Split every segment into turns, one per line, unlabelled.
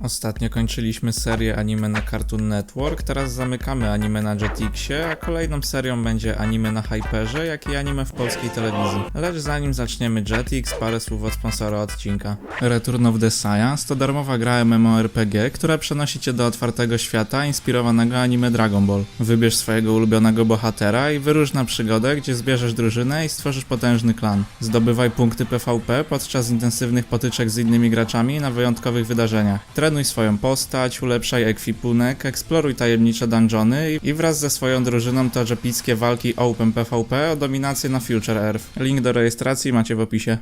Ostatnio kończyliśmy serię anime na Cartoon Network, teraz zamykamy anime na Jetixie, a kolejną serią będzie anime na Hyperze, jak i anime w polskiej telewizji. Lecz zanim zaczniemy Jetix, parę słów od sponsora odcinka. Return of the Science to darmowa gra MMORPG, która przenosi cię do otwartego świata inspirowanego anime Dragon Ball. Wybierz swojego ulubionego bohatera i wyrusz na przygodę, gdzie zbierzesz drużynę i stworzysz potężny klan. Zdobywaj punkty PvP podczas intensywnych potyczek z innymi graczami na wyjątkowych wydarzeniach. Trenuj swoją postać, ulepszaj ekwipunek, eksploruj tajemnicze dungeony i- wraz ze swoją drużyną tocz epickie walki Open PvP o dominację na Future Earth. Link do rejestracji macie w opisie.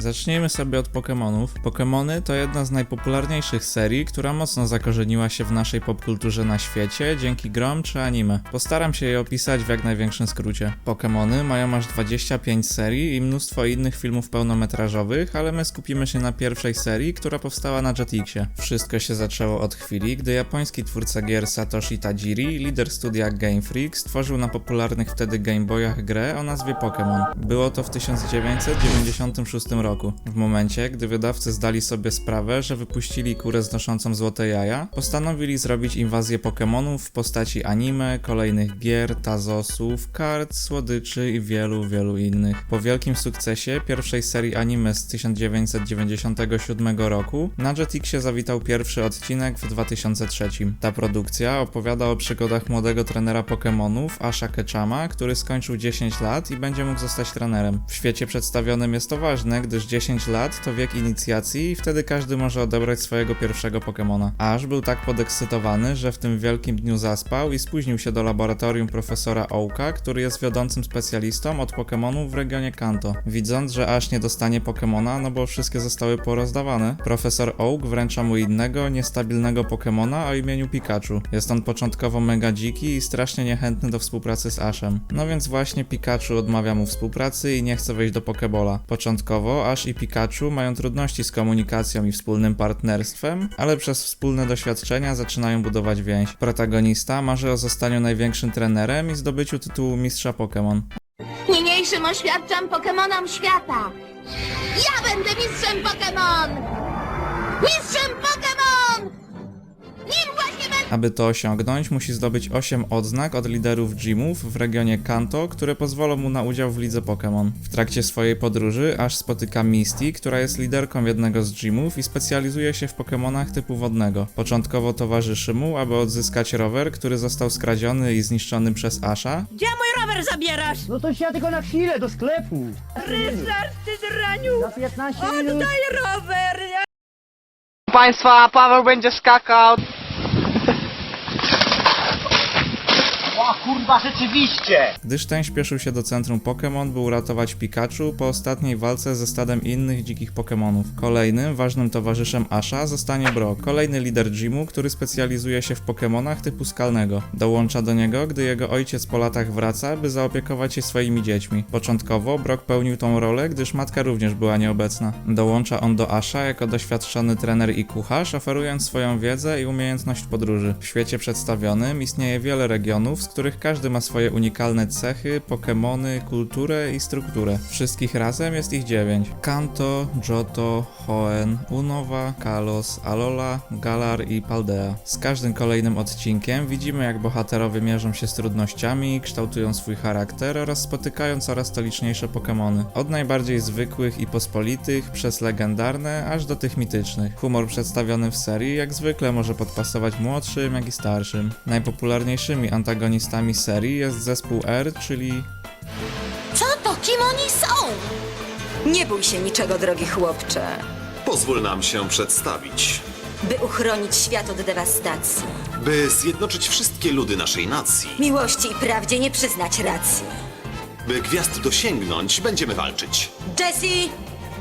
Zacznijmy sobie od Pokémonów. Pokémony to jedna z najpopularniejszych serii, która mocno zakorzeniła się w naszej popkulturze na świecie dzięki grom czy anime. Postaram się je opisać w jak największym skrócie. Pokémony mają aż 25 serii i mnóstwo innych filmów pełnometrażowych, ale my skupimy się na pierwszej serii, która powstała na Jetixie. Wszystko się zaczęło od chwili, gdy japoński twórca gier Satoshi Tajiri, lider studia Game Freak, stworzył na popularnych wtedy Game Boyach grę o nazwie Pokémon. Było to w 1996 roku. W momencie, gdy wydawcy zdali sobie sprawę, że wypuścili kurę znoszącą złote jaja, postanowili zrobić inwazję Pokémonów w postaci anime, kolejnych gier, tazosów, kart, słodyczy i wielu, wielu innych. Po wielkim sukcesie pierwszej serii anime z 1997 roku, na Jetixie zawitał pierwszy odcinek w 2003. Ta produkcja opowiada o przygodach młodego trenera Pokémonów, Asha Ketchama, który skończył 10 lat i będzie mógł zostać trenerem. W świecie przedstawionym jest to ważne, gdyż 10 lat to wiek inicjacji i wtedy każdy może odebrać swojego pierwszego Pokémona. Ash był tak podekscytowany, że w tym wielkim dniu zaspał i spóźnił się do laboratorium profesora Oaka, który jest wiodącym specjalistą od Pokémonów w regionie Kanto. Widząc, że Ash nie dostanie Pokémona, no bo wszystkie zostały porozdawane, profesor Oak wręcza mu innego, niestabilnego Pokémona o imieniu Pikachu. Jest on początkowo mega dziki i strasznie niechętny do współpracy z Ashem. No więc właśnie Pikachu odmawia mu współpracy i nie chce wejść do Pokebola. Początkowo Ash i Pikachu mają trudności z komunikacją i wspólnym partnerstwem, ale przez wspólne doświadczenia zaczynają budować więź. Protagonista marzy o zostaniu największym trenerem i zdobyciu tytułu mistrza Pokémon.
Niniejszym oświadczam Pokemonom świata. Ja będę mistrzem Pokemon! Mistrzem Pokemon!
Aby to osiągnąć, musi zdobyć 8 odznak od liderów gymów w regionie Kanto, które pozwolą mu na udział w lidze Pokémon. W trakcie swojej podróży aż spotyka Misty, która jest liderką jednego z gymów i specjalizuje się w Pokémonach typu wodnego. Początkowo towarzyszy mu, aby odzyskać rower, który został skradziony i zniszczony przez Asha,
Gdzie mój rower zabierasz?
No to ja tylko na chwilę do sklepu.
Ryszard, ty draniu!
Na 15 minut.
Oddaj rower!
Państwa, Paweł będzie skakał.
O kurwa, rzeczywiście!
Gdyż ten śpieszył się do centrum Pokémon, by uratować Pikachu po ostatniej walce ze stadem innych dzikich Pokémonów. Kolejnym ważnym towarzyszem Asha zostanie Brock, kolejny lider gymu, który specjalizuje się w Pokémonach typu skalnego. Dołącza do niego, gdy jego ojciec po latach wraca, by zaopiekować się swoimi dziećmi. Początkowo Brock pełnił tą rolę, gdyż matka również była nieobecna. Dołącza on do Asha jako doświadczony trener i kucharz, oferując swoją wiedzę i umiejętność podróży. W świecie przedstawionym istnieje wiele regionów, z których każdy ma swoje unikalne cechy, Pokémony, kulturę i strukturę. Wszystkich razem jest ich dziewięć. Kanto, Johto, Hoenn, Unova, Kalos, Alola, Galar i Paldea. Z każdym kolejnym odcinkiem widzimy jak bohaterowie mierzą się z trudnościami, kształtują swój charakter oraz spotykają coraz to liczniejsze Pokémony. Od najbardziej zwykłych i pospolitych, przez legendarne, aż do tych mitycznych. Humor przedstawiony w serii jak zwykle może podpasować młodszym, jak i starszym. Najpopularniejszymi antagonistami serii jest zespół R, czyli
Co to? Kim oni są? Nie bój się niczego, drogi chłopcze.
Pozwól nam się przedstawić.
By uchronić świat od dewastacji,
By zjednoczyć wszystkie ludy naszej nacji,
miłości i prawdzie nie przyznać racji.
by gwiazd dosięgnąć, będziemy walczyć.
Jesse,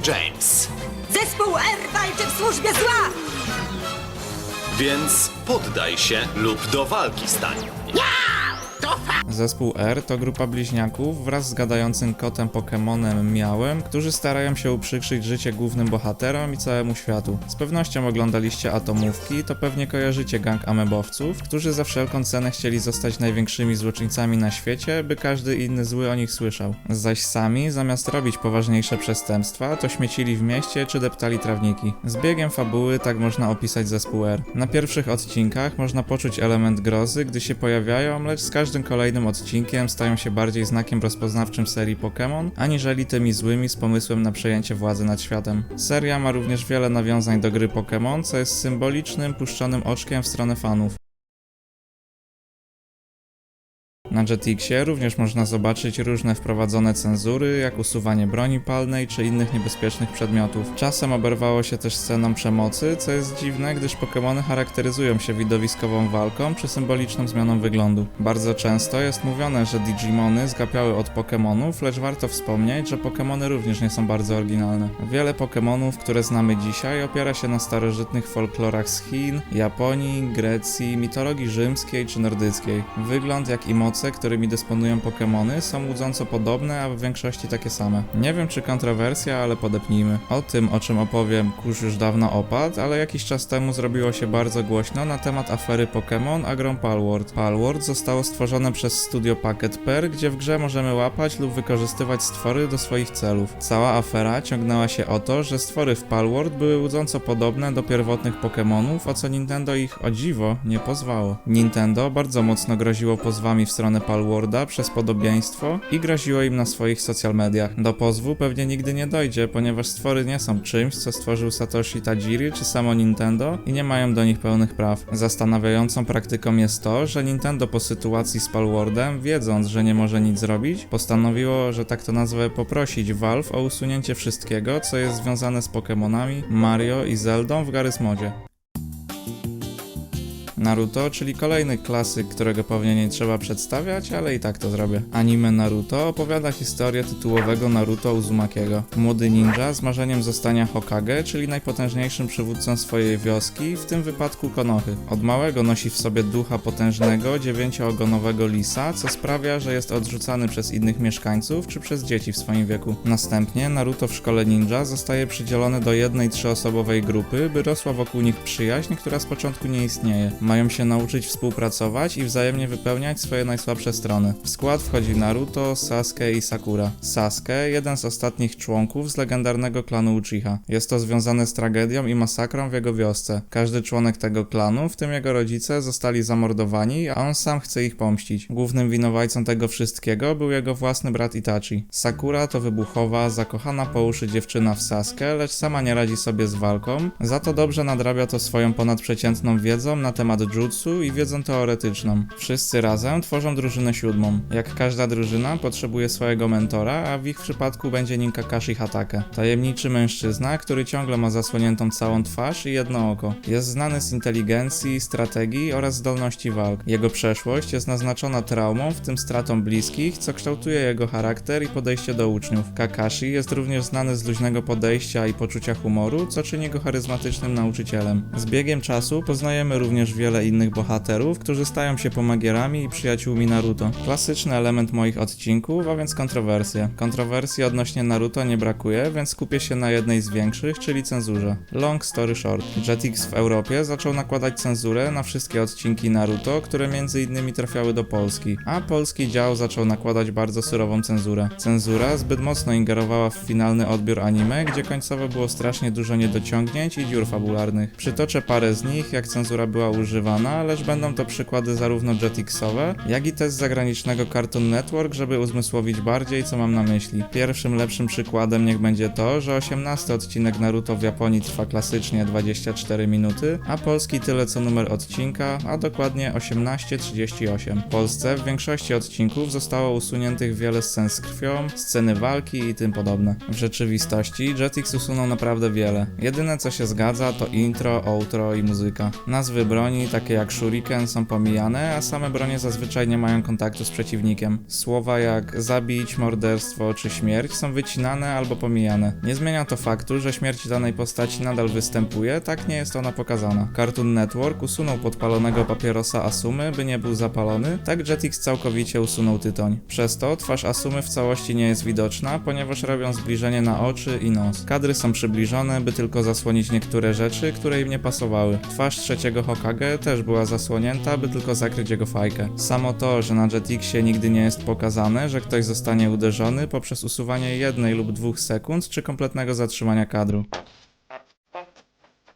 James.
zespół R walczy w służbie zła!
Więc poddaj się lub do walki stań.
Zespół R to grupa bliźniaków wraz z gadającym kotem Pokémonem Miałem, którzy starają się uprzykrzyć życie głównym bohaterom i całemu światu. Z pewnością oglądaliście Atomówki, to pewnie kojarzycie gang amebowców, którzy za wszelką cenę chcieli zostać największymi złoczyńcami na świecie, by każdy inny zły o nich słyszał. Zaś sami, zamiast robić poważniejsze przestępstwa, to śmiecili w mieście czy deptali trawniki. Z biegiem fabuły tak można opisać zespół R. Na pierwszych odcinkach można poczuć element grozy, gdy się pojawiają, lecz z każdym kolejnym odcinkiem stają się bardziej znakiem rozpoznawczym serii Pokémon, aniżeli tymi złymi z pomysłem na przejęcie władzy nad światem. Seria ma również wiele nawiązań do gry Pokémon, co jest symbolicznym, puszczonym oczkiem w stronę fanów. Na Jetixie również można zobaczyć różne wprowadzone cenzury, jak usuwanie broni palnej czy innych niebezpiecznych przedmiotów. Czasem oberwało się też sceną przemocy, co jest dziwne, gdyż Pokémony charakteryzują się widowiskową walką czy symboliczną zmianą wyglądu. Bardzo często jest mówione, że Digimony zgapiały od Pokémonów, lecz warto wspomnieć, że Pokémony również nie są bardzo oryginalne. Wiele Pokémonów, które znamy dzisiaj, opiera się na starożytnych folklorach z Chin, Japonii, Grecji, mitologii rzymskiej czy nordyckiej. Wygląd, jak i moce, którymi dysponują Pokémony, są łudząco podobne, a w większości takie same. Nie wiem czy kontrowersja, ale podepnijmy. O tym, o czym opowiem, kurz już dawno opadł, ale jakiś czas temu zrobiło się bardzo głośno na temat afery Pokémon a grą Palworld. Palworld zostało stworzone przez studio Packet Per, gdzie w grze możemy łapać lub wykorzystywać stwory do swoich celów. Cała afera ciągnęła się o to, że stwory w Palworld były łudząco podobne do pierwotnych Pokémonów, o co Nintendo ich o dziwo nie pozwało. Nintendo bardzo mocno groziło pozwami w stronę Palworlda przez podobieństwo i groziło im na swoich social mediach. Do pozwu pewnie nigdy nie dojdzie, ponieważ stwory nie są czymś, co stworzył Satoshi Tajiri czy samo Nintendo i nie mają do nich pełnych praw. Zastanawiającą praktyką jest to, że Nintendo po sytuacji z Palworldem, wiedząc, że nie może nic zrobić, postanowiło, że tak to nazwę, poprosić Valve o usunięcie wszystkiego, co jest związane z Pokémonami, Mario i Zeldą w Garry's Modzie. Naruto, czyli kolejny klasyk, którego pewnie nie trzeba przedstawiać, ale i tak to zrobię. Anime Naruto opowiada historię tytułowego Naruto Uzumakiego. Młody ninja z marzeniem zostania Hokage, czyli najpotężniejszym przywódcą swojej wioski, w tym wypadku Konohy. Od małego nosi w sobie ducha potężnego, dziewięcioogonowego lisa, co sprawia, że jest odrzucany przez innych mieszkańców czy przez dzieci w swoim wieku. Następnie Naruto w szkole ninja zostaje przydzielony do jednej trzyosobowej grupy, by rosła wokół nich przyjaźń, która z początku nie istnieje. Mają się nauczyć współpracować i wzajemnie wypełniać swoje najsłabsze strony. W skład wchodzi Naruto, Sasuke i Sakura. Sasuke, jeden z ostatnich członków z legendarnego klanu Uchiha. Jest to związane z tragedią i masakrą w jego wiosce. Każdy członek tego klanu, w tym jego rodzice, zostali zamordowani, a on sam chce ich pomścić. Głównym winowajcą tego wszystkiego był jego własny brat Itachi. Sakura to wybuchowa, zakochana po uszy dziewczyna w Sasuke, lecz sama nie radzi sobie z walką, za to dobrze nadrabia to swoją ponadprzeciętną wiedzą na temat jutsu i wiedzą teoretyczną. Wszyscy razem tworzą drużynę siódmą. Jak każda drużyna potrzebuje swojego mentora, a w ich przypadku będzie nim Kakashi Hatake. Tajemniczy mężczyzna, który ciągle ma zasłoniętą całą twarz i jedno oko. Jest znany z inteligencji, strategii oraz zdolności walk. Jego przeszłość jest naznaczona traumą, w tym stratą bliskich, co kształtuje jego charakter i podejście do uczniów. Kakashi jest również znany z luźnego podejścia i poczucia humoru, co czyni go charyzmatycznym nauczycielem. Z biegiem czasu poznajemy również wiele innych bohaterów, którzy stają się pomagierami i przyjaciółmi Naruto. Klasyczny element moich odcinków, a więc kontrowersje. Kontrowersji odnośnie Naruto nie brakuje, więc skupię się na jednej z większych, czyli cenzurze. Long story short. Jetix w Europie zaczął nakładać cenzurę na wszystkie odcinki Naruto, które między innymi trafiały do Polski, a polski dział zaczął nakładać bardzo surową cenzurę. Cenzura zbyt mocno ingerowała w finalny odbiór anime, gdzie końcowo było strasznie dużo niedociągnięć i dziur fabularnych. Przytoczę parę z nich, jak cenzura była używana, lecz będą to przykłady zarówno Jetixowe, jak i też z zagranicznego Cartoon Network, żeby uzmysłowić bardziej, co mam na myśli. Pierwszym lepszym przykładem niech będzie to, że 18 odcinek Naruto w Japonii trwa klasycznie 24 minuty, a polski tyle co numer odcinka, a dokładnie 18.38. W Polsce w większości odcinków zostało usuniętych wiele scen z krwią, sceny walki i tym podobne. W rzeczywistości Jetix usunął naprawdę wiele. Jedyne co się zgadza to intro, outro i muzyka. Nazwy broni takie jak shuriken są pomijane, a same bronie zazwyczaj nie mają kontaktu z przeciwnikiem. Słowa jak zabić, morderstwo czy śmierć są wycinane albo pomijane. Nie zmienia to faktu, że śmierć danej postaci nadal występuje, tak nie jest ona pokazana. Cartoon Network usunął podpalonego papierosa Asumy, by nie był zapalony, tak Jetix całkowicie usunął tytoń. Przez to twarz Asumy w całości nie jest widoczna, ponieważ robią zbliżenie na oczy i nos. Kadry są przybliżone, by tylko zasłonić niektóre rzeczy, które im nie pasowały. Twarz trzeciego Hokage też była zasłonięta, by tylko zakryć jego fajkę. Samo to, że na Jetixie nigdy nie jest pokazane, że ktoś zostanie uderzony poprzez usuwanie jednej lub dwóch sekund, czy kompletnego zatrzymania kadru.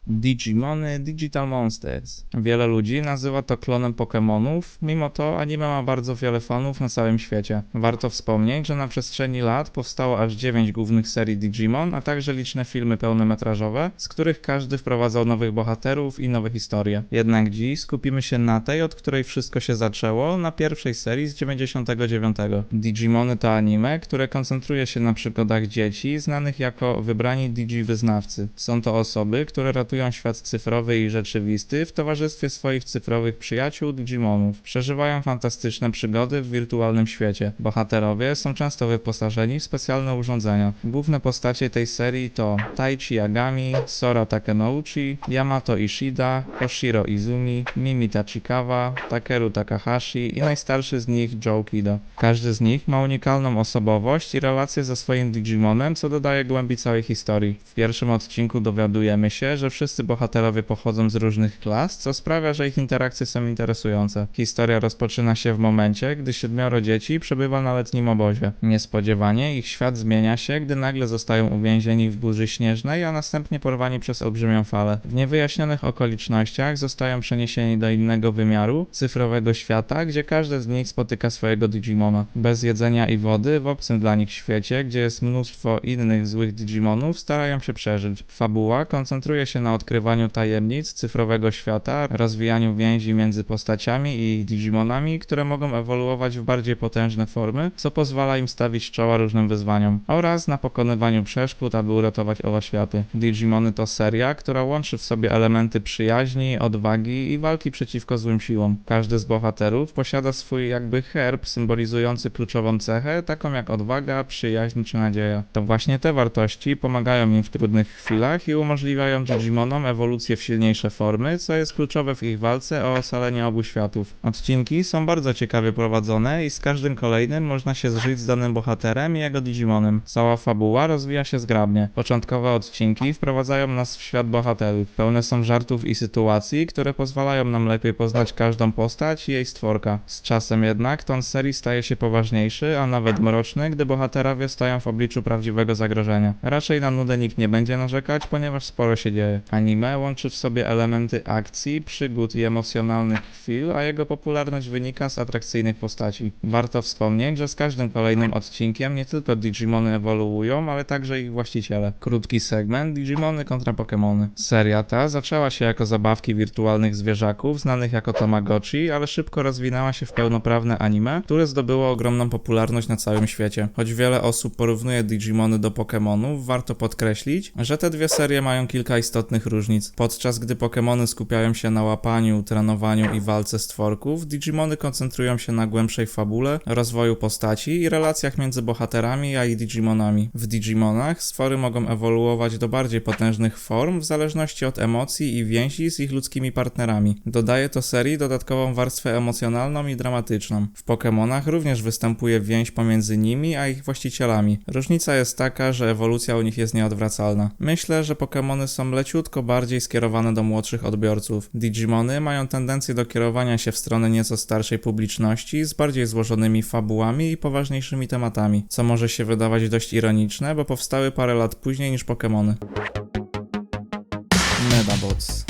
Digimony Digital Monsters. Wiele ludzi nazywa to klonem Pokémonów, mimo to anime ma bardzo wiele fanów na całym świecie. Warto wspomnieć, że na przestrzeni lat powstało aż 9 głównych serii Digimon, a także liczne filmy pełnometrażowe, z których każdy wprowadzał nowych bohaterów i nowe historie. Jednak dziś skupimy się na tej, od której wszystko się zaczęło, na pierwszej serii z 99. Digimony to anime, które koncentruje się na przygodach dzieci, znanych jako wybrani Digi-wyznawcy. Są to osoby, które ratują świat cyfrowy i rzeczywisty w towarzystwie swoich cyfrowych przyjaciół Digimonów. Przeżywają fantastyczne przygody w wirtualnym świecie. Bohaterowie są często wyposażeni w specjalne urządzenia. Główne postacie tej serii to Taichi Yagami, Sora Takenouchi, Yamato Ishida, Koshiro Izumi, Mimi Tachikawa, Takeru Takahashi i najstarszy z nich Joe Kido. Każdy z nich ma unikalną osobowość i relację ze swoim Digimonem, co dodaje głębi całej historii. W pierwszym odcinku dowiadujemy się, że wszyscy bohaterowie pochodzą z różnych klas, co sprawia, że ich interakcje są interesujące. Historia rozpoczyna się w momencie, gdy siedmioro dzieci przebywa na letnim obozie. Niespodziewanie ich świat zmienia się, gdy nagle zostają uwięzieni w burzy śnieżnej, a następnie porwani przez olbrzymią falę. W niewyjaśnionych okolicznościach zostają przeniesieni do innego wymiaru, cyfrowego świata, gdzie każdy z nich spotyka swojego Digimona. Bez jedzenia i wody, w obcym dla nich świecie, gdzie jest mnóstwo innych złych Digimonów, starają się przeżyć. Fabuła koncentruje się na odkrywaniu tajemnic cyfrowego świata, rozwijaniu więzi między postaciami i Digimonami, które mogą ewoluować w bardziej potężne formy, co pozwala im stawić czoła różnym wyzwaniom, oraz na pokonywaniu przeszkód, aby uratować owa światy. Digimony to seria, która łączy w sobie elementy przyjaźni, odwagi i walki przeciwko złym siłom. Każdy z bohaterów posiada swój jakby herb symbolizujący kluczową cechę, taką jak odwaga, przyjaźń czy nadzieja. To właśnie te wartości pomagają im w trudnych chwilach i umożliwiają Digimonom ewolucję w silniejsze formy, co jest kluczowe w ich walce o ocalenie obu światów. Odcinki są bardzo ciekawie prowadzone i z każdym kolejnym można się zżyć z danym bohaterem i jego Digimonem. Cała fabuła rozwija się zgrabnie. Początkowe odcinki wprowadzają nas w świat bohaterów. Pełne są żartów i sytuacji, które pozwalają nam lepiej poznać każdą postać i jej stworka. Z czasem jednak ton serii staje się poważniejszy, a nawet mroczny, gdy bohaterowie stają w obliczu prawdziwego zagrożenia. Raczej na nudę nikt nie będzie narzekać, ponieważ sporo się dzieje. Anime łączy w sobie elementy akcji, przygód i emocjonalnych chwil, a jego popularność wynika z atrakcyjnych postaci. Warto wspomnieć, że z każdym kolejnym odcinkiem nie tylko Digimony ewoluują, ale także ich właściciele. Krótki segment Digimony kontra Pokémony. Seria ta zaczęła się jako zabawki wirtualnych zwierzaków znanych jako Tamagotchi, ale szybko rozwinęła się w pełnoprawne anime, które zdobyło ogromną popularność na całym świecie. Choć wiele osób porównuje Digimony do Pokémonów, warto podkreślić, że te dwie serie mają kilka istotnych różnic. Podczas gdy Pokémony skupiają się na łapaniu, trenowaniu i walce stworków, Digimony koncentrują się na głębszej fabule, rozwoju postaci i relacjach między bohaterami a i Digimonami. W Digimonach stwory mogą ewoluować do bardziej potężnych form w zależności od emocji i więzi z ich ludzkimi partnerami. Dodaje to serii dodatkową warstwę emocjonalną i dramatyczną. W Pokémonach również występuje więź pomiędzy nimi a ich właścicielami. Różnica jest taka, że ewolucja u nich jest nieodwracalna. Myślę, że Pokémony są leciutko bardziej skierowane do młodszych odbiorców. Digimony mają tendencję do kierowania się w stronę nieco starszej publiczności z bardziej złożonymi fabułami i poważniejszymi tematami, co może się wydawać dość ironiczne, bo powstały parę lat później niż Pokémony.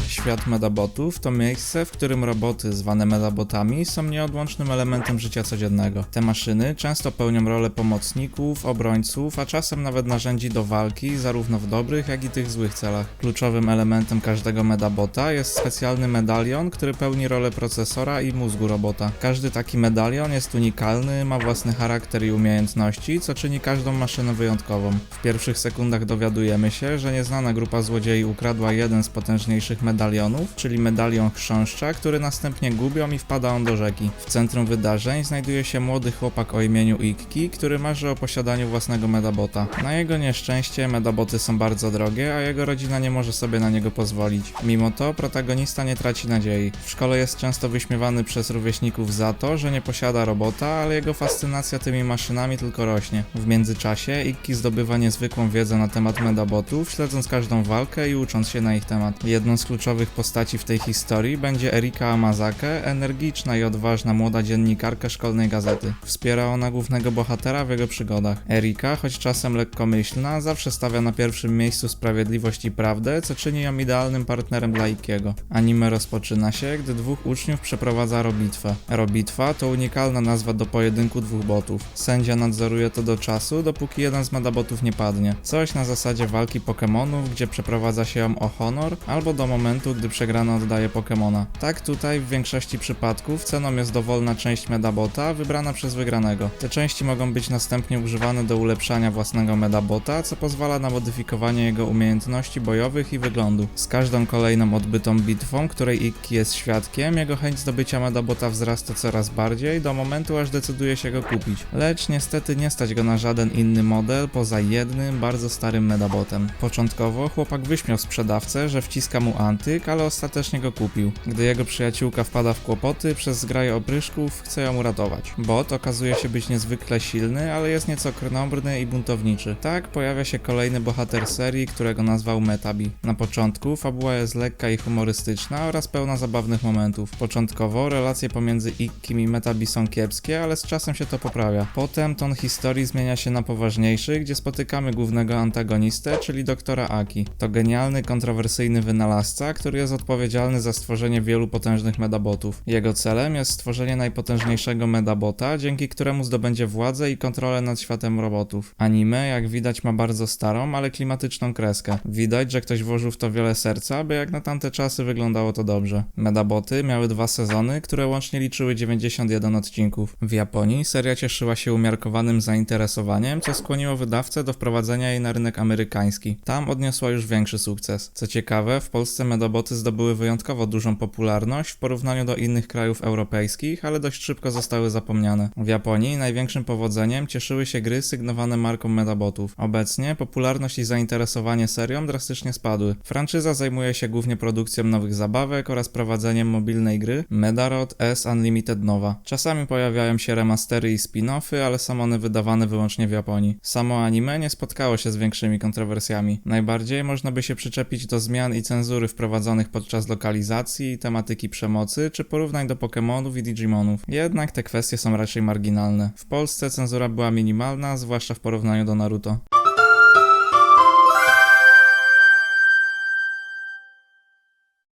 Świat Medabotów to miejsce, w którym roboty zwane Medabotami są nieodłącznym elementem życia codziennego. Te maszyny często pełnią rolę pomocników, obrońców, a czasem nawet narzędzi do walki, zarówno w dobrych, jak i tych złych celach. Kluczowym elementem każdego Medabota jest specjalny medalion, który pełni rolę procesora i mózgu robota. Każdy taki medalion jest unikalny, ma własny charakter i umiejętności, co czyni każdą maszynę wyjątkową. W pierwszych sekundach dowiadujemy się, że nieznana grupa złodziei ukradła jeden z potężniejszych medalion medalionów, czyli medalion chrząszcza, który następnie gubią i wpada on do rzeki. W centrum wydarzeń znajduje się młody chłopak o imieniu Ikki, który marzy o posiadaniu własnego medabota. Na jego nieszczęście medaboty są bardzo drogie, a jego rodzina nie może sobie na niego pozwolić. Mimo to protagonista nie traci nadziei. W szkole jest często wyśmiewany przez rówieśników za to, że nie posiada robota, ale jego fascynacja tymi maszynami tylko rośnie. W międzyczasie Ikki zdobywa niezwykłą wiedzę na temat medabotów, śledząc każdą walkę i ucząc się na ich temat. Jedną z kluczowych postaci w tej historii będzie Erika Amazake, energiczna i odważna młoda dziennikarka szkolnej gazety. Wspiera ona głównego bohatera w jego przygodach. Erika, choć czasem lekkomyślna, zawsze stawia na pierwszym miejscu sprawiedliwość i prawdę, co czyni ją idealnym partnerem dla Ikiego. Anime rozpoczyna się, gdy dwóch uczniów przeprowadza robitwę. Robitwa to unikalna nazwa do pojedynku dwóch botów. Sędzia nadzoruje to do czasu, dopóki jeden z medabotów nie padnie. Coś na zasadzie walki Pokémonów, gdzie przeprowadza się ją o honor, albo do momentu, gdy przegrany oddaje Pokémona. Tak tutaj w większości przypadków ceną jest dowolna część medabota wybrana przez wygranego. Te części mogą być następnie używane do ulepszania własnego medabota, co pozwala na modyfikowanie jego umiejętności bojowych i wyglądu. Z każdą kolejną odbytą bitwą, której Ikki jest świadkiem, jego chęć zdobycia medabota wzrasta coraz bardziej, do momentu aż decyduje się go kupić. Lecz niestety nie stać go na żaden inny model poza jednym, bardzo starym medabotem. Początkowo chłopak wyśmiał sprzedawcę, że wciska mu antyk, ale ostatecznie go kupił. Gdy jego przyjaciółka wpada w kłopoty, przez zgraję opryszków chce ją uratować. Bot okazuje się być niezwykle silny, ale jest nieco krnąbrny i buntowniczy. Tak pojawia się kolejny bohater serii, którego nazwał Metabi. Na początku fabuła jest lekka i humorystyczna oraz pełna zabawnych momentów. Początkowo relacje pomiędzy Ikkim i Metabi są kiepskie, ale z czasem się to poprawia. Potem ton historii zmienia się na poważniejszy, gdzie spotykamy głównego antagonistę, czyli doktora Aki. To genialny, kontrowersyjny wynalazca, który jest odpowiedzialny za stworzenie wielu potężnych medabotów. Jego celem jest stworzenie najpotężniejszego medabota, dzięki któremu zdobędzie władzę i kontrolę nad światem robotów. Anime, jak widać, ma bardzo starą, ale klimatyczną kreskę. Widać, że ktoś włożył w to wiele serca, by jak na tamte czasy wyglądało to dobrze. Medaboty miały dwa sezony, które łącznie liczyły 91 odcinków. W Japonii seria cieszyła się umiarkowanym zainteresowaniem, co skłoniło wydawcę do wprowadzenia jej na rynek amerykański. Tam odniosła już większy sukces. Co ciekawe, w Polsce medaboty zdobyły wyjątkowo dużą popularność w porównaniu do innych krajów europejskich, ale dość szybko zostały zapomniane. W Japonii największym powodzeniem cieszyły się gry sygnowane marką medabotów. Obecnie popularność i zainteresowanie serią drastycznie spadły. Franczyza zajmuje się głównie produkcją nowych zabawek oraz prowadzeniem mobilnej gry Medarod S Unlimited Nowa. Czasami pojawiają się remastery i spin-offy, ale są one wydawane wyłącznie w Japonii. Samo anime nie spotkało się z większymi kontrowersjami. Najbardziej można by się przyczepić do zmian i cenzury wprowadzonych podczas lokalizacji i tematyki przemocy, czy porównań do Pokémonów i Digimonów. Jednak te kwestie są raczej marginalne. W Polsce cenzura była minimalna, zwłaszcza w porównaniu do Naruto.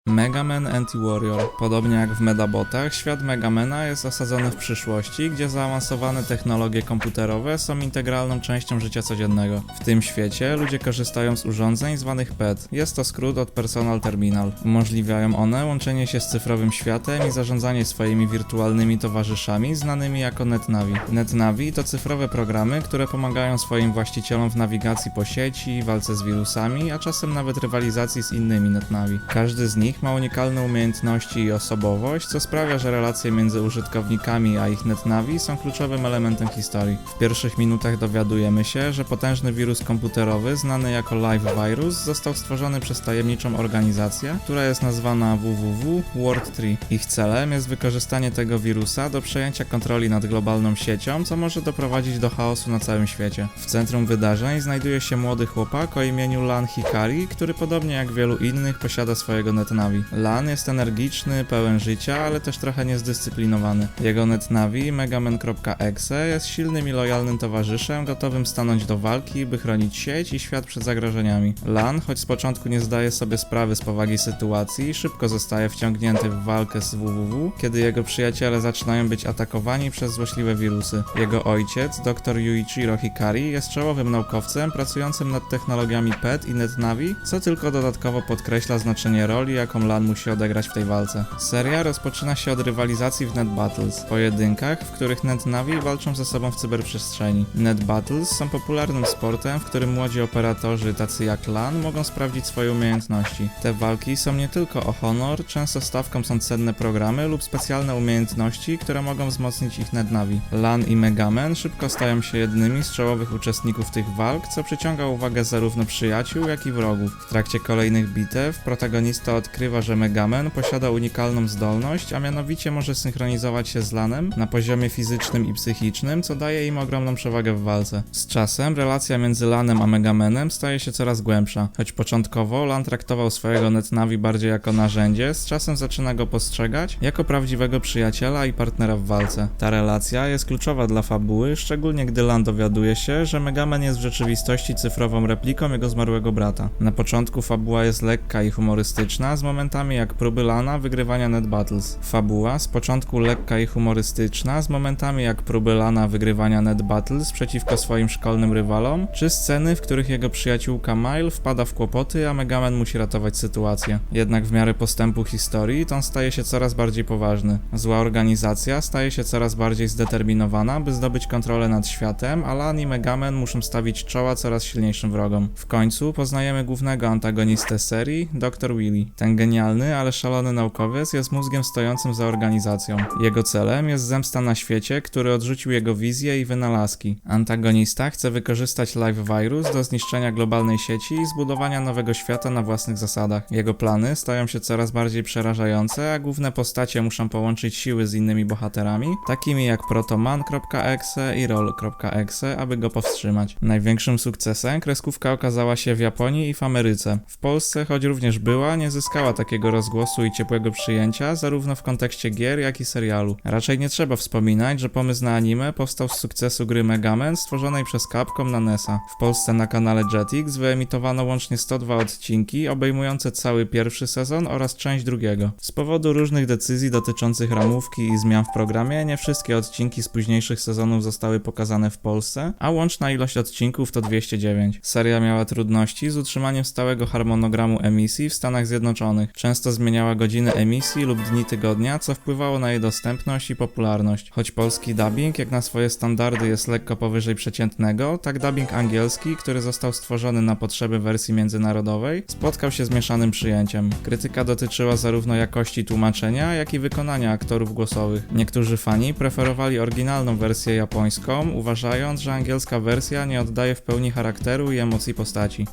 Mega Man Anti-Warrior. Podobnie jak w Medabotach, świat Megamana jest osadzony w przyszłości, gdzie zaawansowane technologie komputerowe są integralną częścią życia codziennego. W tym świecie ludzie korzystają z urządzeń zwanych PET. Jest to skrót od Personal Terminal. Umożliwiają one łączenie się z cyfrowym światem i zarządzanie swoimi wirtualnymi towarzyszami znanymi jako NetNavi. NetNavi to cyfrowe programy, które pomagają swoim właścicielom w nawigacji po sieci, walce z wirusami, a czasem nawet rywalizacji z innymi NetNavi. Każdy z nich ma unikalne umiejętności i osobowość, co sprawia, że relacje między użytkownikami a ich NetNavi są kluczowym elementem historii. W pierwszych minutach dowiadujemy się, że potężny wirus komputerowy znany jako Live Virus został stworzony przez tajemniczą organizację, która jest nazwana www World 3. Ich celem jest wykorzystanie tego wirusa do przejęcia kontroli nad globalną siecią, co może doprowadzić do chaosu na całym świecie. W centrum wydarzeń znajduje się młody chłopak o imieniu Lan Hikari, który podobnie jak wielu innych posiada swojego NetNavi. Lan jest energiczny, pełen życia, ale też trochę niezdyscyplinowany. Jego NetNavi, Megaman.exe, jest silnym i lojalnym towarzyszem, gotowym stanąć do walki, by chronić sieć i świat przed zagrożeniami. Lan, choć z początku nie zdaje sobie sprawy z powagi sytuacji, szybko zostaje wciągnięty w walkę z WWW, kiedy jego przyjaciele zaczynają być atakowani przez złośliwe wirusy. Jego ojciec, dr Yuichiro Hikari, jest czołowym naukowcem pracującym nad technologiami PET i NetNavi, co tylko dodatkowo podkreśla znaczenie roli, jaką jaką Lan musi odegrać w tej walce. Seria rozpoczyna się od rywalizacji w Net Battles, pojedynkach, w których Net Navi walczą ze sobą w cyberprzestrzeni. Net Battles są popularnym sportem, w którym młodzi operatorzy, tacy jak Lan, mogą sprawdzić swoje umiejętności. Te walki są nie tylko o honor, często stawką są cenne programy lub specjalne umiejętności, które mogą wzmocnić ich Net Navi. Lan i Megaman szybko stają się jednymi z czołowych uczestników tych walk, co przyciąga uwagę zarówno przyjaciół, jak i wrogów. W trakcie kolejnych bitew protagonista odkrywa, że Megaman posiada unikalną zdolność, a mianowicie może synchronizować się z Lanem na poziomie fizycznym i psychicznym, co daje im ogromną przewagę w walce. Z czasem relacja między Lanem a Megamanem staje się coraz głębsza. Choć początkowo Lan traktował swojego Netnavi bardziej jako narzędzie, z czasem zaczyna go postrzegać jako prawdziwego przyjaciela i partnera w walce. Ta relacja jest kluczowa dla fabuły, szczególnie gdy Lan dowiaduje się, że Megaman jest w rzeczywistości cyfrową repliką jego zmarłego brata. Na początku fabuła jest lekka i humorystyczna, z momentami jak próby Lana wygrywania net battles. Fabuła z początku lekka i humorystyczna, z momentami jak próby Lana wygrywania net battles przeciwko swoim szkolnym rywalom, czy sceny, w których jego przyjaciółka Mile wpada w kłopoty, a Megaman musi ratować sytuację. Jednak w miarę postępu historii, ton staje się coraz bardziej poważny. Zła organizacja staje się coraz bardziej zdeterminowana, by zdobyć kontrolę nad światem, a Lan i Megaman muszą stawić czoła coraz silniejszym wrogom. W końcu poznajemy głównego antagonistę serii, Dr. Willy. Ten genialny, ale szalony naukowiec jest mózgiem stojącym za organizacją. Jego celem jest zemsta na świecie, który odrzucił jego wizje i wynalazki. Antagonista chce wykorzystać Live Virus do zniszczenia globalnej sieci i zbudowania nowego świata na własnych zasadach. Jego plany stają się coraz bardziej przerażające, a główne postacie muszą połączyć siły z innymi bohaterami, takimi jak Protoman.exe i Roll.exe, aby go powstrzymać. Największym sukcesem kreskówka okazała się w Japonii i w Ameryce. W Polsce, choć również była, nie zyskała takiego rozgłosu i ciepłego przyjęcia, zarówno w kontekście gier, jak i serialu. Raczej nie trzeba wspominać, że pomysł na anime powstał z sukcesu gry Megaman stworzonej przez Capcom na NESa. W Polsce na kanale Jetix wyemitowano łącznie 102 odcinki, obejmujące cały pierwszy sezon oraz część drugiego. Z powodu różnych decyzji dotyczących ramówki i zmian w programie, nie wszystkie odcinki z późniejszych sezonów zostały pokazane w Polsce, a łączna ilość odcinków to 209. Seria miała trudności z utrzymaniem stałego harmonogramu emisji w Stanach Zjednoczonych. Często zmieniała godziny emisji lub dni tygodnia, co wpływało na jej dostępność i popularność. Choć polski dubbing, jak na swoje standardy, jest lekko powyżej przeciętnego, tak dubbing angielski, który został stworzony na potrzeby wersji międzynarodowej, spotkał się z mieszanym przyjęciem. Krytyka dotyczyła zarówno jakości tłumaczenia, jak i wykonania aktorów głosowych. Niektórzy fani preferowali oryginalną wersję japońską, uważając, że angielska wersja nie oddaje w pełni charakteru i emocji postaci.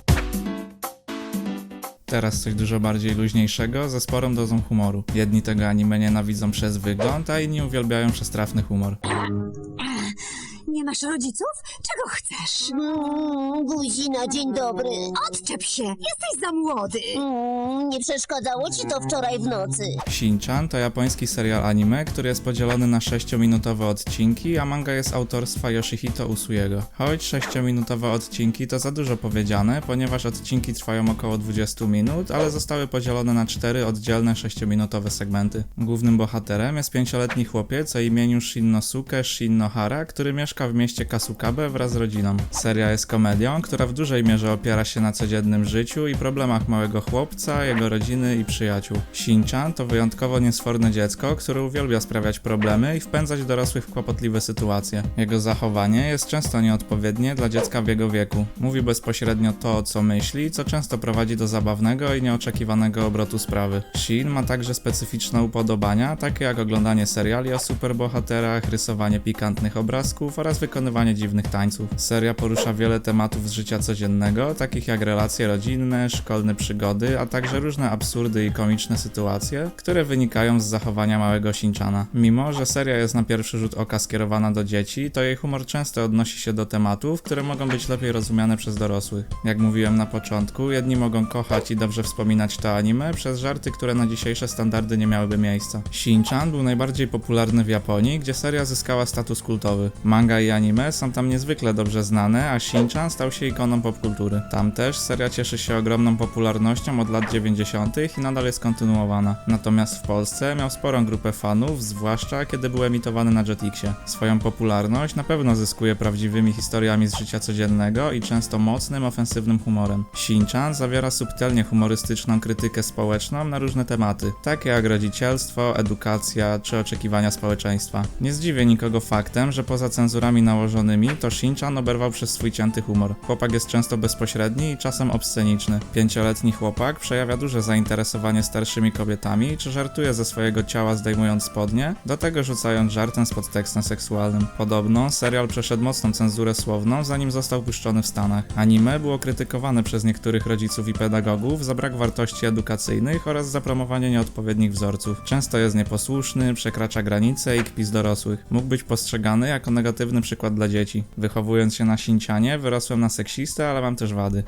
Teraz coś dużo bardziej luźniejszego, ze sporą dozą humoru. Jedni tego anime nienawidzą przez wygląd, a inni uwielbiają przez trafny humor.
Masz rodziców? Czego chcesz?
Mm, Guzina, dzień dobry.
Odczep się! Jesteś za młody!
Mm, nie przeszkadzało ci to wczoraj w nocy.
Shin-chan to japoński serial anime, który jest podzielony na 6-minutowe odcinki, a manga jest autorstwa Yoshihito Usujego. Choć 6-minutowe odcinki to za dużo powiedziane, ponieważ odcinki trwają około 20 minut, ale zostały podzielone na 4 oddzielne 6-minutowe segmenty. Głównym bohaterem jest 5-letni chłopiec o imieniu Shinnosuke Shinnohara, który mieszka w mieście Kasukabe wraz z rodziną. Seria jest komedią, która w dużej mierze opiera się na codziennym życiu i problemach małego chłopca, jego rodziny i przyjaciół. Shin-chan to wyjątkowo niesforne dziecko, które uwielbia sprawiać problemy i wpędzać dorosłych w kłopotliwe sytuacje. Jego zachowanie jest często nieodpowiednie dla dziecka w jego wieku. Mówi bezpośrednio to, co myśli, co często prowadzi do zabawnego i nieoczekiwanego obrotu sprawy. Shin ma także specyficzne upodobania, takie jak oglądanie seriali o superbohaterach, rysowanie pikantnych obrazków oraz wykonywanie dziwnych tańców. Seria porusza wiele tematów z życia codziennego, takich jak relacje rodzinne, szkolne przygody, a także różne absurdy i komiczne sytuacje, które wynikają z zachowania małego Shinchana. Mimo, że seria jest na pierwszy rzut oka skierowana do dzieci, to jej humor często odnosi się do tematów, które mogą być lepiej rozumiane przez dorosłych. Jak mówiłem na początku, jedni mogą kochać i dobrze wspominać to anime przez żarty, które na dzisiejsze standardy nie miałyby miejsca. Shin-chan był najbardziej popularny w Japonii, gdzie seria zyskała status kultowy. Manga i anime są tam niezwykle dobrze znane, a Shin-chan stał się ikoną popkultury. Tam też seria cieszy się ogromną popularnością od lat 90. i nadal jest kontynuowana. Natomiast w Polsce miał sporą grupę fanów, zwłaszcza kiedy był emitowany na Jetixie. Swoją popularność na pewno zyskuje prawdziwymi historiami z życia codziennego i często mocnym, ofensywnym humorem. Shin-chan zawiera subtelnie humorystyczną krytykę społeczną na różne tematy, takie jak rodzicielstwo, edukacja czy oczekiwania społeczeństwa. Nie zdziwię nikogo faktem, że poza cenzurami nałożonymi, to Shin-chan oberwał przez swój cięty humor. Chłopak jest często bezpośredni i czasem obsceniczny. Pięcioletni chłopak przejawia duże zainteresowanie starszymi kobietami, czy żartuje ze swojego ciała zdejmując spodnie, do tego rzucając żartem z podtekstem seksualnym. Podobno serial przeszedł mocną cenzurę słowną, zanim został puszczony w Stanach. Anime było krytykowane przez niektórych rodziców i pedagogów za brak wartości edukacyjnych oraz za promowanie nieodpowiednich wzorców. Często jest nieposłuszny, przekracza granice i kpi z dorosłych. Mógł być postrzegany jako negatywny przykład dla dzieci. Wychowując się na Sincianie, wyrosłem na seksistę, ale mam też wady.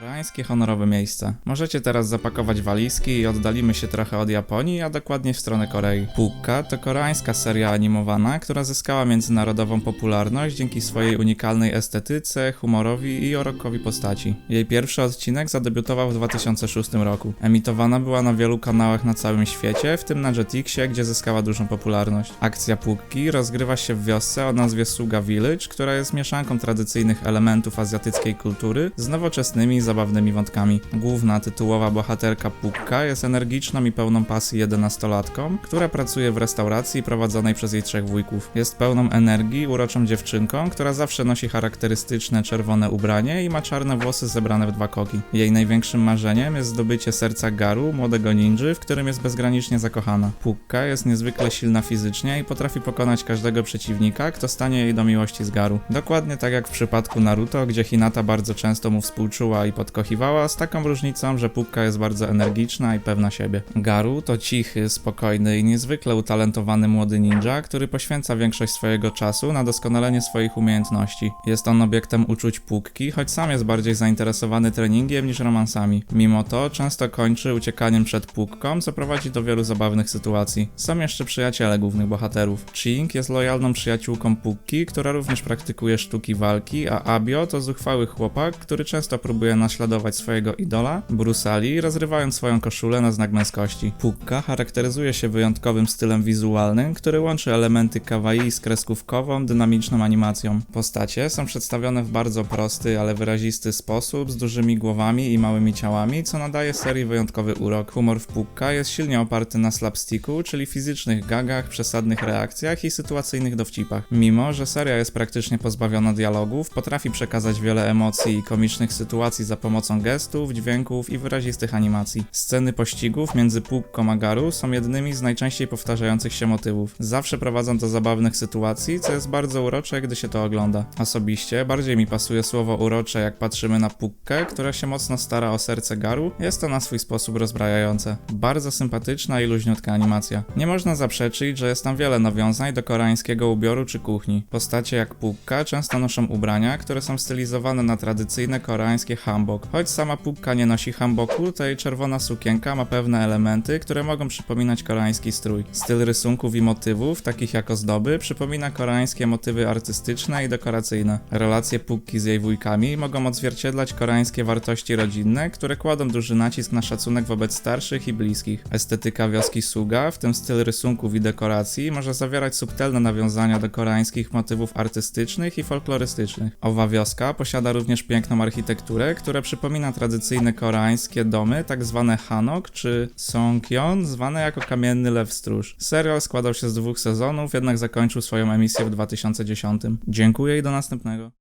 Koreańskie honorowe miejsce. Możecie teraz zapakować walizki i oddalimy się trochę od Japonii, a dokładnie w stronę Korei. Pukka to koreańska seria animowana, która zyskała międzynarodową popularność dzięki swojej unikalnej estetyce, humorowi i orokowi postaci. Jej pierwszy odcinek zadebiutował w 2006 roku. Emitowana była na wielu kanałach na całym świecie, w tym na Jetixie, gdzie zyskała dużą popularność. Akcja Pukki rozgrywa się w wiosce o nazwie Suga Village, która jest mieszanką tradycyjnych elementów azjatyckiej kultury z nowoczesnymi zabawnymi wątkami. Główna tytułowa bohaterka Pukka jest energiczną i pełną pasji jedenastolatką, która pracuje w restauracji prowadzonej przez jej trzech wujków. Jest pełną energii, uroczą dziewczynką, która zawsze nosi charakterystyczne czerwone ubranie i ma czarne włosy zebrane w dwa koki. Jej największym marzeniem jest zdobycie serca Garu, młodego ninży, w którym jest bezgranicznie zakochana. Pukka jest niezwykle silna fizycznie i potrafi pokonać każdego przeciwnika, kto stanie jej do miłości z Garu. Dokładnie tak jak w przypadku Naruto, gdzie Hinata bardzo często mu współczuła i podkochiwała, z taką różnicą, że Pukka jest bardzo energiczna i pewna siebie. Garu to cichy, spokojny i niezwykle utalentowany młody ninja, który poświęca większość swojego czasu na doskonalenie swoich umiejętności. Jest on obiektem uczuć Pukki, choć sam jest bardziej zainteresowany treningiem niż romansami. Mimo to często kończy uciekaniem przed Pukką, co prowadzi do wielu zabawnych sytuacji. Są jeszcze przyjaciele głównych bohaterów. Ching jest lojalną przyjaciółką Pukki, która również praktykuje sztuki walki, a Abio to zuchwały chłopak, który często próbuje naśladować swojego idola, Brusali, rozrywając swoją koszulę na znak męskości. Pukka charakteryzuje się wyjątkowym stylem wizualnym, który łączy elementy kawaii z kreskówkową, dynamiczną animacją. Postacie są przedstawione w bardzo prosty, ale wyrazisty sposób, z dużymi głowami i małymi ciałami, co nadaje serii wyjątkowy urok. Humor w Pukka jest silnie oparty na slapsticku, czyli fizycznych gagach, przesadnych reakcjach i sytuacyjnych dowcipach. Mimo, że seria jest praktycznie pozbawiona dialogów, potrafi przekazać wiele emocji i komicznych sytuacji za pomocą gestów, dźwięków i wyrazistych animacji. Sceny pościgów między Pukką a Garu są jednymi z najczęściej powtarzających się motywów. Zawsze prowadzą do zabawnych sytuacji, co jest bardzo urocze, gdy się to ogląda. Osobiście bardziej mi pasuje słowo urocze, jak patrzymy na Pukkę, która się mocno stara o serce Garu. Jest to na swój sposób rozbrajające. Bardzo sympatyczna i luźniutka animacja. Nie można zaprzeczyć, że jest tam wiele nawiązań do koreańskiego ubioru czy kuchni. Postacie jak Pukka często noszą ubrania, które są stylizowane na tradycyjne koreańskie hanbok. Choć sama Pukka nie nosi hanboku, to jej czerwona sukienka ma pewne elementy, które mogą przypominać koreański strój. Styl rysunków i motywów, takich jak ozdoby, przypomina koreańskie motywy artystyczne i dekoracyjne. Relacje Pukki z jej wujkami mogą odzwierciedlać koreańskie wartości rodzinne, które kładą duży nacisk na szacunek wobec starszych i bliskich. Estetyka wioski Suga, w tym styl rysunków i dekoracji, może zawierać subtelne nawiązania do koreańskich motywów artystycznych i folklorystycznych. Owa wioska posiada również piękną architekturę, przypomina tradycyjne koreańskie domy, tak zwane hanok czy songkyon, zwane jako kamienny lew stróż. Serial składał się z dwóch sezonów, jednak zakończył swoją emisję w 2010. Dziękuję i do następnego.